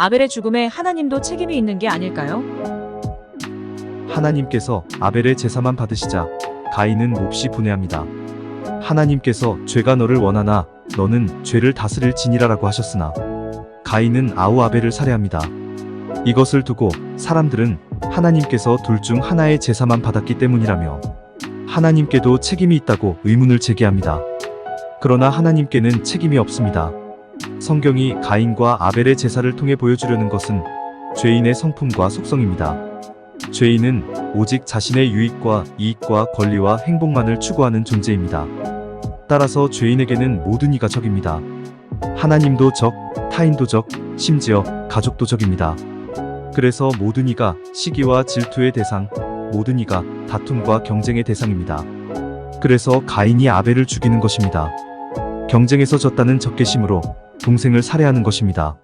아벨의 죽음에 하나님도 책임이 있는 게 아닐까요? 하나님께서 아벨의 제사만 받으시자 가인은 몹시 분해합니다. 하나님께서 죄가 너를 원하나 너는 죄를 다스릴 지니라라고 하셨으나 가인은 아우 아벨을 살해합니다. 이것을 두고 사람들은 하나님께서 둘 중 하나의 제사만 받았기 때문이라며 하나님께도 책임이 있다고 의문을 제기합니다. 그러나 하나님께는 책임이 없습니다. 성경이 가인과 아벨의 제사를 통해 보여주려는 것은 죄인의 성품과 속성입니다. 죄인은 오직 자신의 유익과 이익과 권리와 행복만을 추구하는 존재입니다. 따라서 죄인에게는 모든 이가 적입니다. 하나님도 적, 타인도 적, 심지어 가족도 적입니다. 그래서 모든 이가 시기와 질투의 대상, 모든 이가 다툼과 경쟁의 대상입니다. 그래서 가인이 아벨을 죽이는 것입니다. 경쟁에서 졌다는 적개심으로 동생을 살해하는 것입니다.